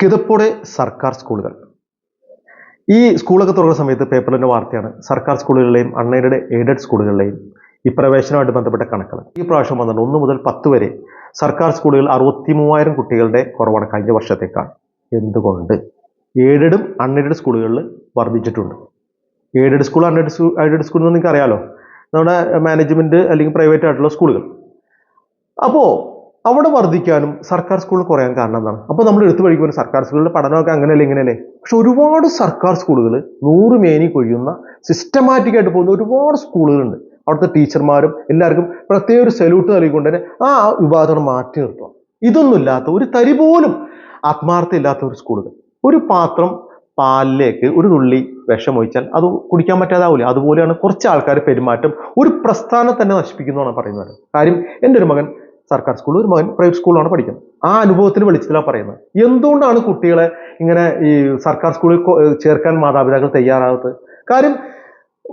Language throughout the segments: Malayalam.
കിതപ്പോടെ സർക്കാർ സ്കൂളുകൾ. ഈ സ്കൂളൊക്കെ തുറക്കുന്ന സമയത്ത് പേപ്പറിന്റെ വാർത്തയാണ് സർക്കാർ സ്കൂളുകളിലെയും അൺഎയ്ഡഡ് എയ്ഡഡ് സ്കൂളുകളിലെയും ഈ പ്രവേശനവുമായിട്ട് ബന്ധപ്പെട്ട കണക്കുകൾ. ഈ പ്രാവശ്യം വന്നിട്ട് ഒന്ന് മുതൽ പത്ത് വരെ സർക്കാർ സ്കൂളുകൾ അറുപത്തി മൂവായിരം കുട്ടികളുടെ കുറവാണ് കഴിഞ്ഞ വർഷത്തേക്കാൾ എന്തുകൊണ്ട്? എയ്ഡഡും അൺഎയ്ഡഡ് സ്കൂളുകളിൽ വർദ്ധിച്ചിട്ടുണ്ട്. Aided school unaid school aided school എന്ന് നിങ്ങൾക്ക് അറിയാലോ നമ്മുടെ മാനേജ്മെന്റ് അല്ലെങ്കിൽ പ്രൈവറ്റ് ആയിട്ടുള്ള സ്കൂളുകൾ. അപ്പോൾ അവിടെ വർദ്ധിക്കാനും സർക്കാർ സ്കൂളിൽ കുറയാൻ കാരണം എന്താണ്? അപ്പോൾ നമ്മൾ എടുത്തു പഠിക്കുമ്പോൾ സർക്കാർ സ്കൂളിലെ പഠനമൊക്കെ അങ്ങനെയല്ലേ ഇങ്ങനെയല്ലേ? പക്ഷെ ഒരുപാട് സർക്കാർ സ്കൂളുകൾ നൂറ് മേനി കൊയ്യുന്ന സിസ്റ്റമാറ്റിക് ആയിട്ട് പോകുന്ന ഒരുപാട് സ്കൂളുകളുണ്ട്. അവിടുത്തെ ടീച്ചർമാരും എല്ലാവർക്കും പ്രത്യേക ഒരു സല്യൂട്ട് നൽകിക്കൊണ്ട് തന്നെ ആ വിഭാഗത്തോടെ മാറ്റി നിർത്തുക. ഇതൊന്നുമില്ലാത്ത ഒരു തരി പോലും ആത്മാർത്ഥ ഇല്ലാത്ത ഒരു സ്കൂളുകൾ. ഒരു പാത്രം പാലിലേക്ക് ഒരു തുള്ളി വിഷം ഒഴിച്ചാൽ അത് കുടിക്കാൻ പറ്റാതാവില്ല അതുപോലെയാണ് കുറച്ച് ആൾക്കാർ പെരുമാറ്റം ഒരു പ്രസ്ഥാനം തന്നെ നശിപ്പിക്കുന്നതാണ് പറയുന്നത്. കാര്യം എന്റെ ഒരു മകൻ സർക്കാർ സ്കൂൾ ഒരു മകൻ പ്രൈവറ്റ് സ്കൂളിലാണ് പഠിക്കുന്നത്. ആ അനുഭവത്തിന് വെളിച്ചത്തിലാണ് പറയുന്നത്. എന്തുകൊണ്ടാണ് കുട്ടികളെ ഇങ്ങനെ ഈ സർക്കാർ സ്കൂളിൽ ചേർക്കാൻ മാതാപിതാക്കൾ തയ്യാറാകത്ത് കാര്യം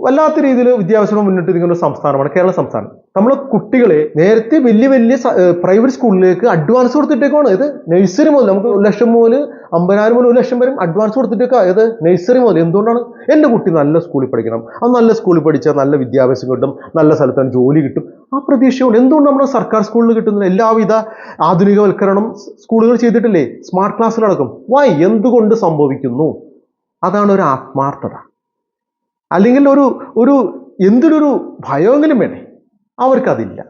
വല്ലാത്ത രീതിയിൽ വിദ്യാഭ്യാസം മുന്നിട്ട് നിൽക്കുന്ന ഒരു സംസ്ഥാനമാണ് കേരള സംസ്ഥാനം. നമ്മൾ കുട്ടികളെ നേരത്തെ വലിയ വലിയ പ്രൈവറ്റ് സ്കൂളിലേക്ക് അഡ്വാൻസ് കൊടുത്തിട്ടേക്കാണ് ഇത് നഴ്സറി മുതൽ നമുക്ക് ഒരു ലക്ഷം മുതൽ അമ്പതിനായിരം മുതൽ ഒരു ലക്ഷം വരും അഡ്വാൻസ് കൊടുത്തിട്ടേക്കാ. ഇത് നഴ്സറി മുതൽ എന്തുകൊണ്ടാണ്? എന്റെ കുട്ടി നല്ല സ്കൂളിൽ പഠിക്കണം. അത് നല്ല സ്കൂളിൽ പഠിച്ചാൽ നല്ല വിദ്യാഭ്യാസം കിട്ടും. നല്ല സ്ഥലത്താണ് ജോലി കിട്ടും. ആ പ്രതീക്ഷയോട് എന്തുകൊണ്ട് നമ്മുടെ സർക്കാർ സ്കൂളിൽ കിട്ടുന്ന എല്ലാവിധ ആധുനികവൽക്കരണം സ്കൂളുകൾ ചെയ്തിട്ടില്ലേ? സ്മാർട്ട് ക്ലാസ്സിലടക്കം. വൈ എന്തുകൊണ്ട് സംഭവിക്കുന്നു? അതാണ് ഒരു ആത്മാർത്ഥത. അല്ലെങ്കിൽ ഒരു ഒരു എന്തിനൊരു ഭയമെങ്കിലും വേണേ അവർക്കതില്ല.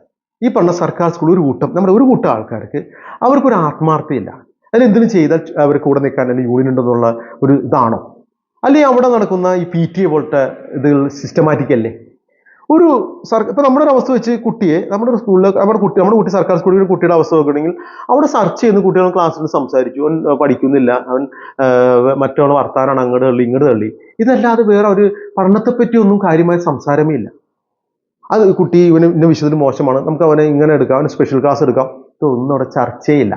ഈ പറഞ്ഞ സർക്കാർ സ്കൂൾ ഒരു കൂട്ടം നമ്മുടെ ഒരു കൂട്ടം ആൾക്കാർക്ക് അവർക്കൊരു ആത്മാർത്ഥയില്ല അതിൽ എന്തിനു ചെയ്താൽ അവർ കൂടെ നിൽക്കാൻ അല്ലെങ്കിൽ യൂണിയൻ ഉണ്ടെന്നുള്ള ഒരു ഇതാണോ? അല്ലെങ്കിൽ അവിടെ നടക്കുന്ന ഈ പി ടി എ പോലത്തെ ഇതുകൾ സിസ്റ്റമാറ്റിക് അല്ലേ? ഒരു സർക്കാർ ഇപ്പൊ നമ്മുടെ ഒരു അവസ്ഥ വെച്ച് കുട്ടിയെ നമ്മുടെ ഒരു സ്കൂളിൽ നമ്മുടെ കുട്ടി നമ്മുടെ കുട്ടി സർക്കാർ സ്കൂളിൽ ഒരു കുട്ടിയുടെ അവസ്ഥ നോക്കുകയാണെങ്കിൽ അവിടെ സെർച്ച് ചെയ്യുന്ന കുട്ടികൾ ക്ലാസ്സിൽ സംസാരിച്ചു. അവൻ പഠിക്കുന്നില്ല. അവൻ മറ്റവളെ വർത്താനാണ് അങ്ങോട്ട് തള്ളി ഇങ്ങോട്ട് തള്ളി. ഇതല്ലാതെ വേറെ ഒരു പഠനത്തെ പറ്റി ഒന്നും കാര്യമായ സംസാരമേ ഇല്ല. അത് കുട്ടി ഇവന് ഇന്ന വിഷയത്തിൽ മോശമാണ്. നമുക്ക് അവനെ ഇങ്ങനെ എടുക്കാം. അവന് സ്പെഷ്യൽ ക്ലാസ് എടുക്കാം. ഇതൊന്നും അവിടെ ചർച്ചയില്ല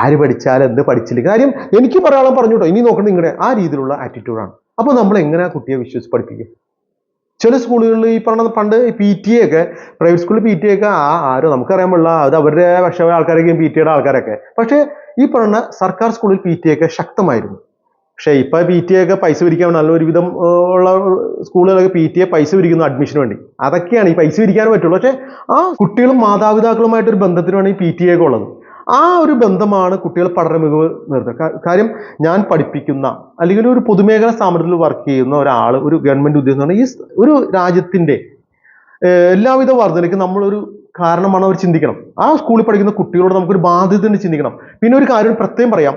ആര് പഠിച്ചാലും എന്ത് പഠിച്ചില്ല. കാര്യം എനിക്ക് പറയാനുള്ള കേട്ടോ ഇനി നോക്കണം നിങ്ങളുടെ ആ രീതിയിലുള്ള ആറ്റിറ്റ്യൂഡാണ് അപ്പോൾ നമ്മൾ എങ്ങനെ ആ കുട്ടിയെ വിശ്വസിച്ച് പഠിപ്പിക്കും? ചില സ്കൂളുകളിൽ ഈ പറഞ്ഞ പണ്ട് പി ടി ഒക്കെ പ്രൈവറ്റ് സ്കൂളിൽ പി ടി ഒക്കെ ആ ആരോ നമുക്കറിയാൻ പാടില്ല. അത് അവരുടെ പക്ഷേ ആൾക്കാരൊക്കെയും പി ടിയുടെ ആൾക്കാരൊക്കെ. പക്ഷേ ഈ പറഞ്ഞ സർക്കാർ സ്കൂളിൽ പി ടി ഒക്കെ ശക്തമായിരുന്നു. പക്ഷേ ഇപ്പൊ പി ടി ഒക്കെ പൈസ പിരിക്കാൻ നല്ല ഒരുവിധം ഏർ, ഉള്ള സ്കൂളുകളൊക്കെ പി ടി എ പൈസ പിരിക്കുന്നു അഡ്മിഷന് വേണ്ടി. അതൊക്കെയാണ് ഈ പൈസ പിരിക്കാനേ പറ്റുള്ളൂ. പക്ഷേ ആ കുട്ടികളും മാതാപിതാക്കളുമായിട്ടൊരു ബന്ധത്തിന് വേണ്ടി പി ടി എ ഒക്കെ ഉള്ളത്. ആ ഒരു ബന്ധമാണ് കുട്ടികൾ പഠന മികവ് നിർത്തുക കാ- കാര്യം ഞാൻ പഠിപ്പിക്കുന്ന അല്ലെങ്കിൽ ഒരു പൊതുമേഖലാ സ്ഥാപനത്തിൽ വർക്ക് ചെയ്യുന്ന ഒരാൾ ഒരു ഗവൺമെന്റ് ഉദ്യോഗസ്ഥ ഈ ഒരു രാജ്യത്തിന്റെ എല്ലാവിധ വർധനയ്ക്ക് നമ്മളൊരു കാരണമാണ് അവർ ചിന്തിക്കണം. ആ സ്കൂളിൽ പഠിക്കുന്ന കുട്ടികളോട് നമുക്കൊരു ബാധ്യത ചിന്തിക്കണം. പിന്നെ ഒരു കാര്യം പ്രത്യേകം പറയാം.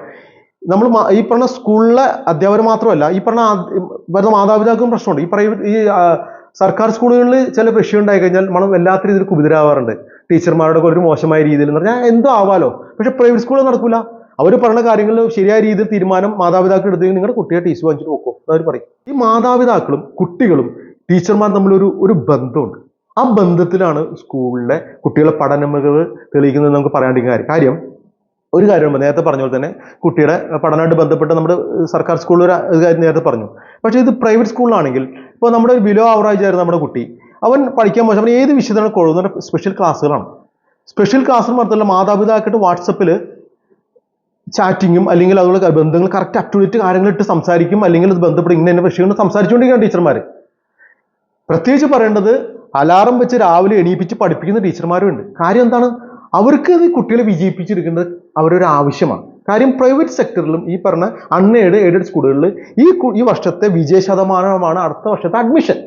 നമ്മൾ ഈ പറഞ്ഞ സ്കൂളിലെ അധ്യാപകർ മാത്രമല്ല ഈ പറഞ്ഞ വരുന്ന മാതാപിതാക്കളും പ്രശ്നമുണ്ട്. ഈ പ്രൈവറ്റ് ഈ സർക്കാർ സ്കൂളുകളിൽ ചില വിഷയം ഉണ്ടായി കഴിഞ്ഞാൽ നമ്മൾ വല്ലാത്ത രീതിയിൽ കുപിതരാവാറുണ്ട്. ടീച്ചർമാരുടെ ഒക്കെ ഒരു മോശമായ രീതിയിൽ എന്ന് പറഞ്ഞാൽ എന്തോ ആവാലോ. പക്ഷെ പ്രൈവറ്റ് സ്കൂളിൽ നടക്കൂല. അവർ പറയുന്ന കാര്യങ്ങളിൽ ശരിയായ രീതിയിൽ തീരുമാനം മാതാപിതാക്കൾ എടുത്തെങ്കിൽ നിങ്ങളുടെ കുട്ടിയെ ടീച്ചർ വാങ്ങിച്ചിട്ട് നോക്കൂ അവർ പറയും. ഈ മാതാപിതാക്കളും കുട്ടികളും ടീച്ചർമാരും തമ്മിൽ ഒരു ബന്ധമുണ്ട്. ആ ബന്ധത്തിലാണ് സ്കൂളിലെ കുട്ടികളെ പഠന മികവ് തെളിയിക്കുന്നത് നമുക്ക് പറയാണ്ടിരിക്കുന്ന കാര്യം. കാര്യം ഒരു കാര്യം നേരത്തെ പറഞ്ഞ പോലെ തന്നെ കുട്ടിയുടെ പഠനമായിട്ട് ബന്ധപ്പെട്ട് നമ്മുടെ സർക്കാർ സ്കൂളിൽ ഒരു കാര്യം നേരത്തെ പറഞ്ഞു. പക്ഷേ ഇത് പ്രൈവറ്റ് സ്കൂളിലാണെങ്കിൽ ഇപ്പോൾ നമ്മുടെ ബിലോ ആവറേജ് ആയിരുന്നു നമ്മുടെ കുട്ടി. അവൻ പഠിക്കാൻ മോശം അവൻ ഏത് വിഷയത്തിനാണ് കൊള്ളുന്ന സ്പെഷ്യൽ ക്ലാസ്സുകളാണ് സ്പെഷ്യൽ ക്ലാസ് മാത്രമല്ല മാതാപിതാക്കളുടെ വാട്സപ്പിൽ ചാറ്റിങ്ങും അല്ലെങ്കിൽ അതുപോലെ ബന്ധങ്ങൾ കറക്റ്റ് അപ് ടു ഡേറ്റ് കാര്യങ്ങളിട്ട് സംസാരിക്കും അല്ലെങ്കിൽ അത് ബന്ധപ്പെട്ട് ഇന്ന ഇന്ന വിഷയങ്ങൾ സംസാരിച്ചുകൊണ്ടിരിക്കുകയാണ് ടീച്ചർമാർ പ്രത്യേകിച്ച് പറയേണ്ടത് അലാറം വെച്ച് രാവിലെ എണീപ്പിച്ച് പഠിപ്പിക്കുന്ന ടീച്ചർമാരും ഉണ്ട് കാര്യം എന്താണ്? അവർക്ക് ഈ കുട്ടികളെ വിജയിപ്പിച്ചെടുക്കേണ്ടത് അവരൊരു ആവശ്യമാണ്. കാര്യം പ്രൈവറ്റ് സെക്ടറിലും ഈ പറഞ്ഞ അൺഎയ്ഡ് എയ്ഡഡ് സ്കൂളുകളിൽ ഈ ഈ വർഷത്തെ വിജയ ശതമാനമാണ് അടുത്ത വർഷത്തെ അഡ്മിഷൻ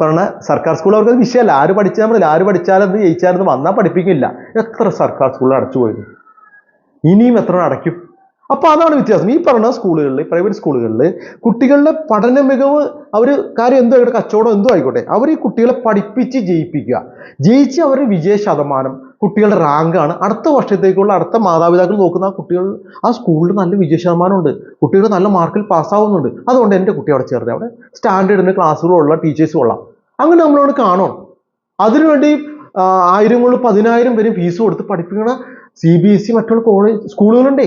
പറഞ്ഞ സർക്കാർ സ്കൂൾ അവർക്ക് വിഷയമല്ല. ആര് പഠിച്ചാൽ മതി ആര് പഠിച്ചാലും അത് ജയിച്ചാലും വന്നാൽ പഠിപ്പിക്കില്ല. എത്ര സർക്കാർ സ്കൂളിൽ അടച്ചു പോയത്? ഇനിയും എത്ര അടയ്ക്കും? അപ്പോൾ അതാണ് വ്യത്യാസം. ഈ പറഞ്ഞ സ്കൂളുകളിൽ പ്രൈവറ്റ് സ്കൂളുകളിൽ കുട്ടികളുടെ പഠന മികവ് അവർ കാര്യം എന്തോ ആയിക്കോട്ടെ കച്ചവടം എന്തോ ആയിക്കോട്ടെ അവർ ഈ കുട്ടികളെ പഠിപ്പിച്ച് ജയിപ്പിക്കുക. ജയിച്ച് അവരുടെ വിജയ ശതമാനം കുട്ടികളുടെ റാങ്കാണ് അടുത്ത വർഷത്തേക്കുള്ള അടുത്ത മാതാപിതാക്കൾ നോക്കുന്ന ആ കുട്ടികൾ ആ സ്കൂളിൽ നല്ല വിജയ ശതമാനമുണ്ട് കുട്ടികൾ നല്ല മാർക്കിൽ പാസ്സാവുന്നുണ്ട് അതുകൊണ്ട് എന്റെ കുട്ടി അവിടെ ചേർത്ത് അവിടെ സ്റ്റാൻഡേർഡിന് ക്ലാസ്സുകളുള്ള ടീച്ചേഴ്സ് കൊള്ളാം അങ്ങനെ നമ്മളവിടെ കാണണം അതിനുവേണ്ടി ആയിരം മുതൽ പതിനായിരം വരെ ഫീസ് കൊടുത്ത് പഠിപ്പിക്കുന്ന സി ബി എസ് ഇ മറ്റുള്ള കോളേജ് സ്കൂളുകളുണ്ടേ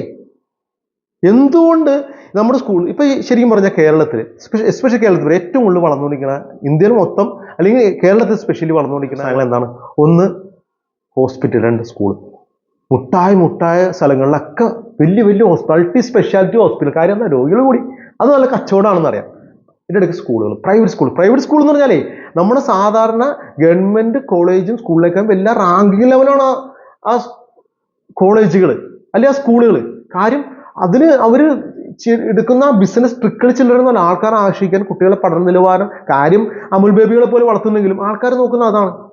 എന്തുകൊണ്ട് നമ്മുടെ സ്കൂൾ ഇപ്പം ശരിക്കും പറഞ്ഞാൽ കേരളത്തിൽ എസ്പെഷ്യലി കേരളത്തിൽ ഏറ്റവും കൂടുതൽ വളർന്നുകൊണ്ടിരിക്കുന്ന ഇന്ത്യയിൽ മൊത്തം അല്ലെങ്കിൽ കേരളത്തിൽ സ്പെഷ്യലി വളർന്നുകൊണ്ടിരിക്കുന്ന ഞങ്ങൾ എന്താണ്? ഒന്ന് ഹോസ്പിറ്റൽ രണ്ട് സ്കൂൾ മുട്ടായ മുട്ടായ സ്ഥലങ്ങളിലൊക്കെ വലിയ വലിയ ഹോസ്പിറ്റൽ മൾട്ടി സ്പെഷ്യാലിറ്റി ഹോസ്പിറ്റൽ കാര്യം എന്താ? രോഗികൾ കൂടി. അത് നല്ല കച്ചവടമാണെന്ന് അറിയാം. ഇതിന്റെ ഇടയ്ക്ക് സ്കൂളുകൾ പ്രൈവറ്റ് സ്കൂൾ പ്രൈവറ്റ് സ്കൂൾ എന്ന് പറഞ്ഞാലേ നമ്മുടെ സാധാരണ ഗവൺമെന്റ് കോളേജും സ്കൂളിലേക്കും എല്ലാ റാങ്കിങ് ലെവലാണ് ആ- കോളേജുകൾ അല്ലെ ആ സ്കൂളുകൾ കാര്യം അതിന് അവർ എടുക്കുന്ന ബിസിനസ് ട്രിക്കിൾ ചില്ലറ പറഞ്ഞാൽ ആൾക്കാരെ ആശ്രയിക്കാൻ കുട്ടികളെ പഠന നിലവാരം കാര്യം അമുൽ ബേബികളെ പോലെ വളർത്തുന്നെങ്കിലും ആൾക്കാർ നോക്കുന്ന അതാണ്.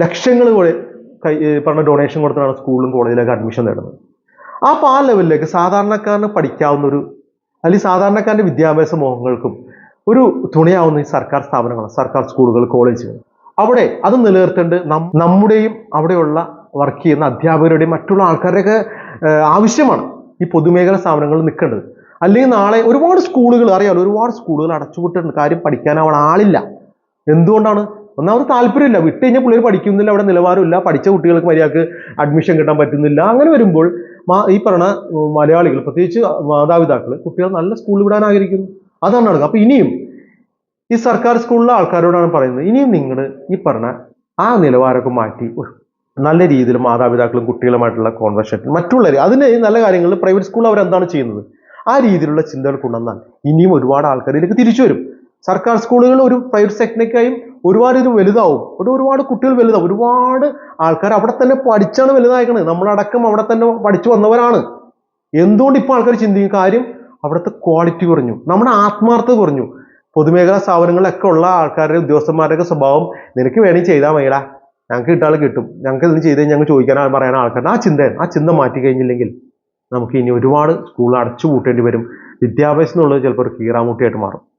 ലക്ഷങ്ങൾ പോലെ. കൈ പറഞ്ഞ ഡൊണേഷൻ കൊടുത്താണ് സ്കൂളിലും കോളേജിലൊക്കെ അഡ്മിഷൻ നേടുന്നത്. ആ ആ ലെവലിലേക്ക് സാധാരണക്കാരന് പഠിക്കാവുന്ന ഒരു അല്ലെങ്കിൽ സാധാരണക്കാരന്റെ വിദ്യാഭ്യാസ മോഹങ്ങൾക്കും ഒരു തുണയാവുന്ന ഈ സർക്കാർ സ്ഥാപനങ്ങളാണ് സർക്കാർ സ്കൂളുകൾ കോളേജുകൾ. അവിടെ അത് നിലനിർത്തേണ്ടത് നമ്മുടെയും അവിടെയുള്ള വർക്ക് ചെയ്യുന്ന അധ്യാപകരുടെയും മറ്റുള്ള ആൾക്കാരുടെയൊക്കെ ആവശ്യമാണ് ഈ പൊതുമേഖല സ്ഥാപനങ്ങൾ നിൽക്കേണ്ടത്. അല്ലെങ്കിൽ നാളെ ഒരുപാട് സ്കൂളുകൾ അറിയാമല്ലോ ഒരുപാട് സ്കൂളുകൾ അടച്ചുപൂട്ടുണ്ട് കാര്യം പഠിക്കാൻ ആളില്ല. എന്തുകൊണ്ടാണ്? ഒന്നാമത് താല്പര്യമില്ല. വിട്ട് കഴിഞ്ഞാൽ പിള്ളേർ പഠിക്കുന്നില്ല അവിടെ നിലവാരമില്ല പഠിച്ച കുട്ടികൾക്ക് മര്യാദയ്ക്ക് അഡ്മിഷൻ കിട്ടാൻ പറ്റുന്നില്ല. അങ്ങനെ വരുമ്പോൾ ഈ പറഞ്ഞ മലയാളികൾ പ്രത്യേകിച്ച് മാതാപിതാക്കൾ കുട്ടികൾ നല്ല സ്കൂളിൽ വിടാൻ ആഗ്രഹിക്കുന്നു. അതാണ് നടക്കുക. അപ്പം ഇനിയും ഈ സർക്കാർ സ്കൂളിലെ ആൾക്കാരോടാണ് പറയുന്നത് ഇനിയും നിങ്ങൾ ഈ പറഞ്ഞ ആ നിലവാരമൊക്കെ മാറ്റി നല്ല രീതിയിൽ മാതാപിതാക്കളും കുട്ടികളുമായിട്ടുള്ള കോൺവെർസേഷൻ മറ്റുള്ളവർ അതിന് നല്ല കാര്യങ്ങളിൽ പ്രൈവറ്റ് സ്കൂൾ അവരെന്താണ് ചെയ്യുന്നത്? ആ രീതിയിലുള്ള ചിന്തകൾ കൊണ്ടുവന്നാൽ ഇനിയും ഒരുപാട് ആൾക്കാരിലേക്ക് തിരിച്ചു വരും. സർക്കാർ സ്കൂളുകൾ ഒരു പ്രൈവറ്റ് സെക്ടറിനേക്കായും ഒരുപാട് ഇത് വലുതാവും. അവിടെ ഒരുപാട് കുട്ടികൾ വലുതാവും. ഒരുപാട് ആൾക്കാർ അവിടെ തന്നെ പഠിച്ചാണ് വലുതായിക്കണത്. നമ്മളടക്കം അവിടെ തന്നെ പഠിച്ചു വന്നവരാണ്. എന്തുകൊണ്ട് ഇപ്പോൾ ആൾക്കാർ ചിന്തിക്കും? കാര്യം അവിടുത്തെ ക്വാളിറ്റി കുറഞ്ഞു. നമ്മുടെ ആത്മാർത്ഥത കുറഞ്ഞു. പൊതുമേഖലാ സ്ഥാപനങ്ങളിലൊക്കെ ഉള്ള ആൾക്കാരുടെ ഉദ്യോഗസ്ഥന്മാരുടെയൊക്കെ സ്വഭാവം നിനക്ക് വേണമെങ്കിൽ ചെയ്താൽ മതിടാ ഞങ്ങൾക്ക് കിട്ടാൾ കിട്ടും. ഞങ്ങൾക്ക് ഇതിന് ചെയ്ത് ഞങ്ങൾ ചോദിക്കാൻ പറയാൻ ആൾക്കാരുടെ ആ ചിന്ത ആ ചിന്ത മാറ്റി കഴിഞ്ഞില്ലെങ്കിൽ നമുക്ക് ഇനി ഒരുപാട് സ്കൂൾ അടച്ചു പൂട്ടേണ്ടി വരും. വിദ്യാഭ്യാസം എന്നുള്ളത് ചിലപ്പോൾ ഒരു കീറാമുട്ടിയായിട്ട് മാറും.